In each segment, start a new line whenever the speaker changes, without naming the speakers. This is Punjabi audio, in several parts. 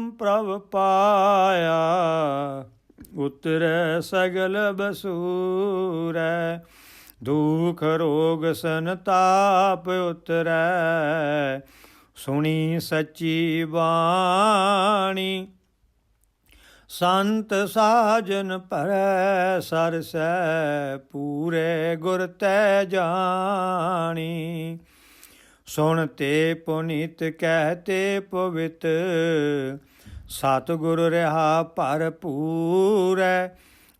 ਪ੍ਰਭ ਪਾਇਆ, ਉਤਰੈ ਸਗਲ ਬਸੂਰੈ, ਦੁਖ ਰੋਗ ਸੰਤਾਪ ਉਤਰੈ, ਸੁਣੀ ਸੱਚੀ ਬਾਣੀ। ਸੰਤ ਸਾਜਨ ਭਰੈ, ਸਰਸੈ ਪੂਰੇ ਗੁਰ ਤੈ ਜਾਣੀ। ਸੁਣ ਤੇ ਪੁਨੀਤ ਕਹਿ ਤੇ ਪਵਿੱਤ, ਸਤਿਗੁਰ ਰਹਾ ਭਰਪੂਰੈ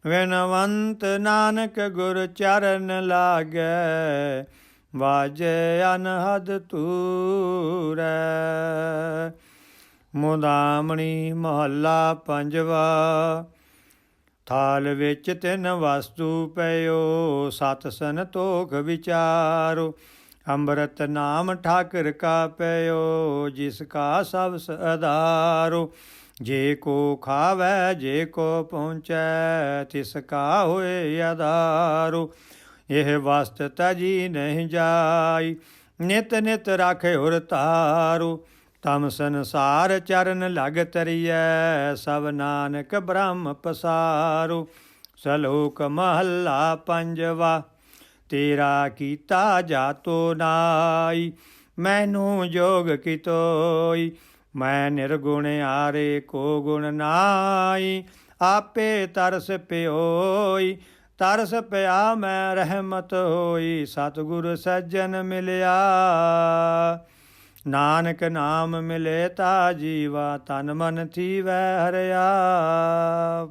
ਵਿਨਵੰਤ ਨਾਨਕ ਗੁਰ ਚਰਨ ਲਾਗੈ, ਵਾਜੈ ਅਨਹਦ ਤੂਰੈ ਮੁਦਾਮਣੀ ਮਹੱਲਾ ਪੰਜਵਾ, ਥਾਲ ਵਿੱਚ ਤਿੰਨ ਵਸਤੂ ਪਇਓ, ਸਤ ਸੰਤੋਖ ਵਿਚਾਰੋ। ਅੰਮ੍ਰਿਤ ਨਾਮ ਠਾਕਰ ਕਾ ਪਇਓ ਜਿਸ ਕਾ ਸਭ ਆਧਾਰੋ ਜੇ ਕੋ ਖਾਵੇ, ਜੇ ਕੋ ਪਹੁੰਚੈ, ਤਿਸ ਕਾ ਹੋਏ ਆਧਾਰੋ। ਇਹ ਵਸਤ ਤਜੀ ਨਹੀਂ ਜਾਈ, ਨਿਤ ਨਿਤ ਰਾਖੇ ਹੁਰ ਤਾਰੂ ਤਮ ਸੰਸਾਰ ਚਰਨ ਲਗ ਤਰੀਐ, ਸਭ ਨਾਨਕ ਬ੍ਰਹਮ ਪਸਾਰੂ। ਸਲੋਕ ਮਹੱਲਾ ਪੰਜਵਾ। ਤੇਰਾ ਕੀਤਾ ਜਾਤੋ ਨਾਈ, ਮੈਨੂੰ ਜੋਗ ਕਿਤੋਈ, ਮੈਂ ਨਿਰਗੁਣ ਆਰੇ ਕੋ ਗੁਣ ਨਾਈ, ਆਪੇ ਤਰਸ ਪਿਓਈ, ਤਰਸ ਪਿਆ ਮੈਂ ਰਹਿਮਤ ਹੋਈ, ਸਤਿਗੁਰ ਸੱਜਣ ਮਿਲਿਆ। ਨਾਨਕ ਨਾਮ ਮਿਲੇ ਤਾ ਜੀਵਾ, ਤਨ ਮਨ ਥੀਵੈ ਹਰਿਆ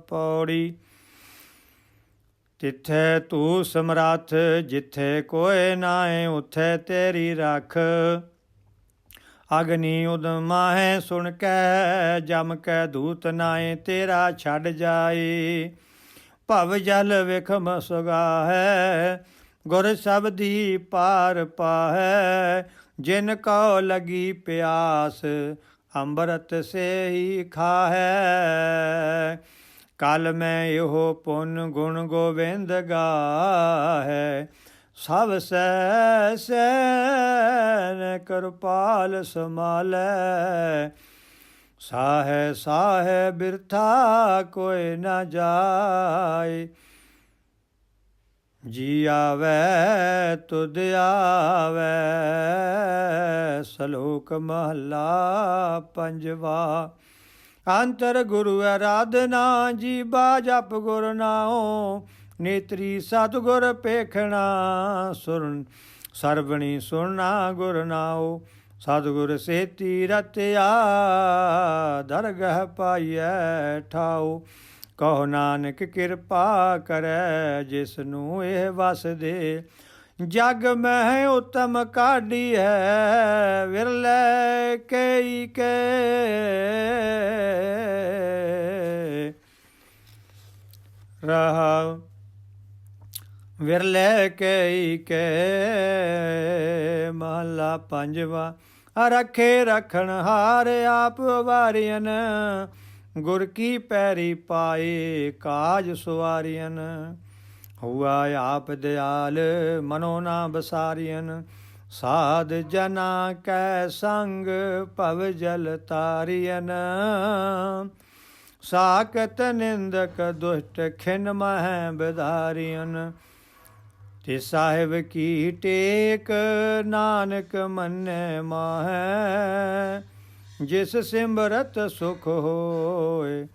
ਪੌੜੀ। ਤਿੱਥੇ ਤੂੰ ਸਮਰੱਥ, ਜਿੱਥੇ ਕੋਏ ਨਾਏ ਉਥੇ ਤੇਰੀ ਰੱਖ। ਅਗਨੀ ਉਦਮਾ ਹੈ, ਸੁਣ ਕੇ, ਜਮ ਕੇ ਦੂਤ ਨਾਏ ਤੇਰਾ ਛੱਡ ਜਾਏ। ਭਵ ਜਲ ਵਿਖਮ ਸੁਗਾ ਹੈ, ਗੁਰ ਸਬਦੀ ਪਾਰ ਪਾਹੈ। ਜਿਨ ਕੋ ਲਗੀ ਪਿਆਸ, ਅੰਮ੍ਰਿਤ ਸੇ ਹੀ ਖਾਹੈ। ਕਲ ਮੈਂ ਇਹੋ ਪੁੰਨ ਗੁਣ ਗੋਵਿੰਦ ਗਾਹੈ। ਸਭ ਸੈ ਸੈਨ ਕਿਰਪਾਲ ਸਮਾਲੈ ਸਾਹੇ ਸਾਹੇ ਬਿਰਥਾ ਕੋਈ ਨਾ ਜਾਏ। ਜੀ ਆਵੈ, ਤੁਧ ਆਵੈ, ਸਲੋਕ ਮਹਲਾ ਪੰਜਵਾ। ਅੰਤਰ ਗੁਰੂ ਆਰਾਧਨਾ ਜੀ ਬਾ ਜਪ ਗੁਰ ਨਾਉ, ਨੇਤਰੀ ਸਤਗੁਰ ਪੇਖਣਾ ਸੁਰਨ, ਸਰਵਣੀ ਸੁਣਨਾ ਗੁਰ ਨਾਉ, ਸਤਗੁਰ ਸੇਤੀ ਰਤਿਆ, ਦਰਗਹ ਪਾਈਐ ਠਾਉ, ਕਹੋ ਨਾਨਕ ਕਿਰਪਾ ਕਰੈ ਜਿਸ ਨੂੰ ਇਹ ਵਸ ਦੇ ਜਗ ਮਹਿ ਉਤਮ ਕਾਢੀ ਹੈ ਵਿਰਲੇ ਕਈ ਕੇ। ਰਹਾ ਵਿਰਲੇ ਕਈ ਕੇ, ਮਹਲਾ ਪੰਜਵਾ। ਰਖੇ ਰਖਣ ਹਾਰ ਆਪ ਵਾਰੀਨ ਗੁਰ ਕੀ ਪੈਰੀ ਪਾਏ ਕਾਜ ਸੁਵਾਰੀਨ ਹੁਆ ਆਪ ਦਿਆਲ ਮਨੋ ਨਾ ਬਸਾਰੀਨ ਸਾਧ ਜਨਾ ਕੈ ਸੰਗ ਭਵ ਜਲ ਤਾਰੀਨ ਸਾਕਤ ਨਿੰਦਕ ਦੁਸ਼ਟ ਖਿਨ ਮਹਿ ਬਧਾਰੀਨ ਤੇ ਸਾਹਿਬ ਕੀ ਟੇਕ ਨਾਨਕ ਮੰਨੈ ਮਾਹੈ ਜਿਸ ਸਿਮਰਤ ਸੁਖ ਹੋਏ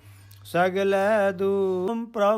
ਸਗਲੇ ਦੂਮ ਪ੍ਰਭ